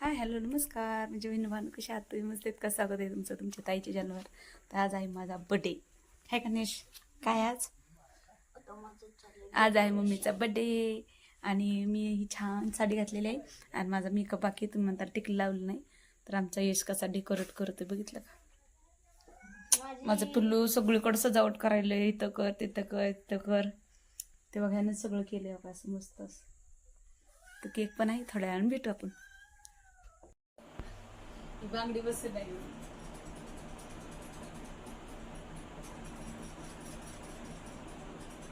Hi hello नमस्कार. म्हणजे विनवान कशा आहात? तुम्ही मस्त आहेत का? स्वागत आहे तुमचं तुमच्या ताईच्या जन्मावर तर आज आहे माझा बड्डे हाय गणेश. काय आज? आज आहे मम्मीचा बड्डे आणि मी ही छान साडी घातलेली आहे. आणि माझा मेकअप बाकी तुम्ही म्हणता टिकली लावलं नाही. तर आमचा यश कसा डेकोरेट करतो बघितलं का? माझं पिल्लू सगळीकडं सजावट करायला इथं कर तिथं कर तिथं कर. ते बघायला सगळं केलं असं मस्त असं. तर केक पण आहे थोड्या वेळानं भेटू आपण. बांगडी बसेल आहे.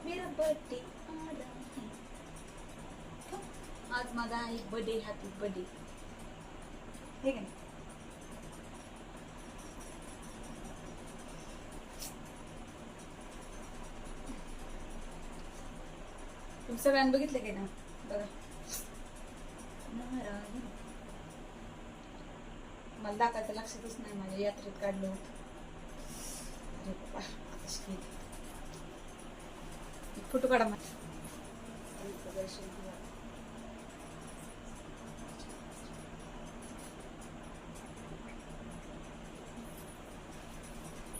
मेरा बर्थडे आज माझा आहे बर्थडे हॅपी बर्थडे ठीक आहे नाही? तुम्ही सगळ्यांनी बघितलं काय ना बघा. मला दाखवायचं लक्षातच नाही माझ्या यात्रेत काढलं होतं. फोटो काढा माझा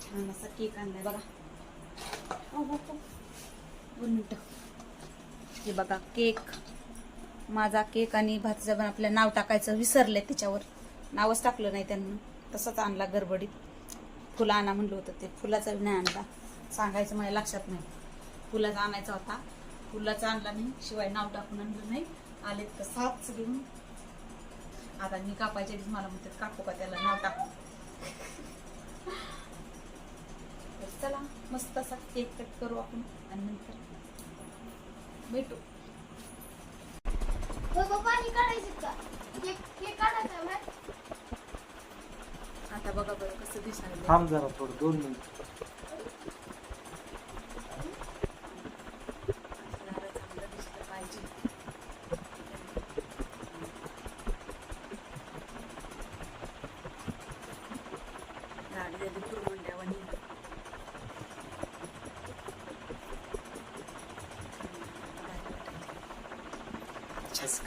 छान असा केक आणलाय. बघा. हो, हो, हो. दोन हे बघा केक. माझा केक आणि भातीचं पण आपलं नाव टाकायचं विसरले त्याच्यावर. नावच टाकलं नाही त्यांना. तसंच आणला गडबडीत. फुलं आणा म्हणलं होतं ते. फुलाचा नाही आणला. सांगायचं माझ्या लक्षात नाही. फुलाचा आणायचा होता. फुलाचा आणला नाही शिवाय नाव टाकून आणलं नाही. आले तर सातच घेऊन. आता मी कापायच्या मला म्हणतात कापू का त्याला? नाव टाकू. तर चला मस्त असा केक कट करू आपण आणि नंतर भेटू. हो, बाबा काढायचं का? आता बघा बरं कसं दिसायला थांब जरा थोडं दोन मिनिट. जरा चांगलं दिसलं पाहिजे गाडी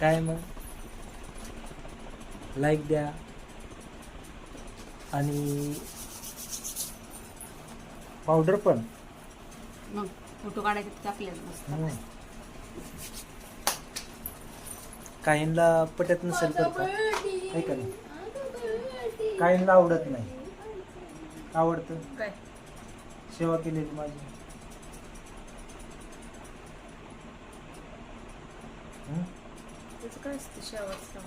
काय मग. लाईक द्या. आणि पावडर पण. मग फोटो काढायचे आपल्याला. काहींना पटत नसेल तर का? आहे का नाही काहींना आवडत नाही. आवडतं. काय? सेवा केलेली माझी. काय असतं शेवटचं?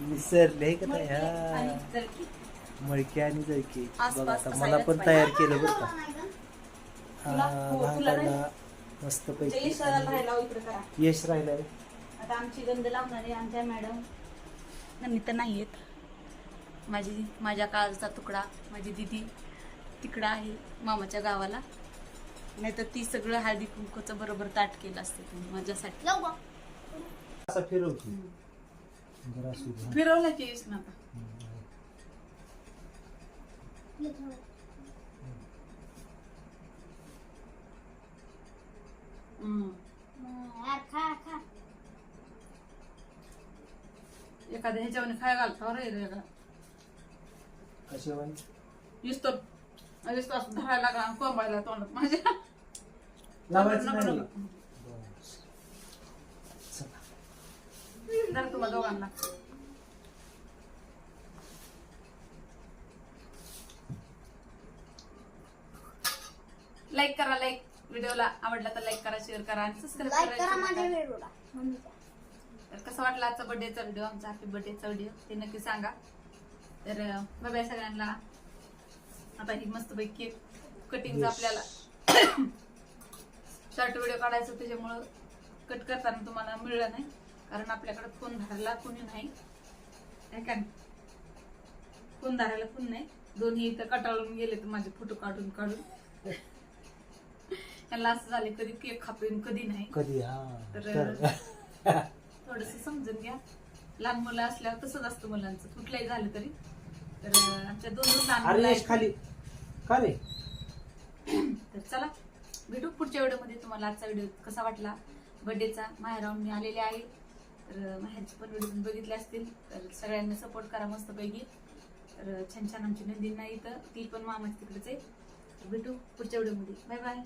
विसरली का नाही हा. मळकी आणि जळकी बघा आता मला पण. तयार केलं बरं का. हा, हो, मस्त पैकी यश राहिलंय आता आमची गंध लावणारे आमच्या मॅडम. नाही तर नाही आहेत माझी माझ्या काळचा तुकडा माझी दिदी तिकडं आहे मामाच्या गावाला. नाही तर ती सगळं हळदी कुंकूचं बरोबर ताट केलं असतं माझ्यासाठी जाऊ बा असं फिरवतो जरा असू दे, हा. फिरवलं की येस ना आता. हम्म. एखाद्या ह्याच्यावर खाय घालतो रे रे. कशी नुसतं नुसतं असं धरायला लागला आणि कोंबायला तोंडात माझ्या. लावायचं नको, नाही. नको. बस. चला. धर तुम्हाला दोघांना. लाईक करा लाईक व्हिडिओला आवडला तर लाईक करा शेअर करा आणि सबस्क्राईब लाईक करा माझ्या करा व्हिडिओला तर कसं वाटलं आजचा बर्थडेचा व्हिडिओ आमचा हॅपी बर्थडेचा व्हिडिओ ते नक्की सांगा. तर बाय सगळ्यांना. आता ही मस्त पैकी Yes. आपल्याला शॉर्ट व्हिडिओ काढायचं त्याच्यामुळं कट करताना तुम्हाला मिळलं नाही. कारण आपल्याकडे फोन धरायला कोणी नाही. का? फोन धरायला कोण नाही. दोन्ही इथं कटाळून गेले तर माझे फोटो काढून काढून. त्यांना असं झाले कधी केक खापेन कधी नाही. कधी तर- थोडस समजून घ्या. लहान मुलं असल्यावर तसंच असतं मुलांचं. कुठलंही झालं तरी. तर आमच्या दोन दोन लहान मुलं अरे का यश तर चला भेटू पुढच्या व्हिडिओमध्ये. तुम्हाला आजचा व्हिडिओ कसा वाटला? बर्थडेचा माहेरावून मी आलेले आहे. तर माहेरचे पण व्हिडिओ बघितले असतील. तर सगळ्यांना सपोर्ट करा मस्तपैकी. तर छान छान आमची नंदी नाही तर ती पण मामाची तिकडेच. आहे भेटू पुढच्या व्हिडिओमध्ये. Bye bye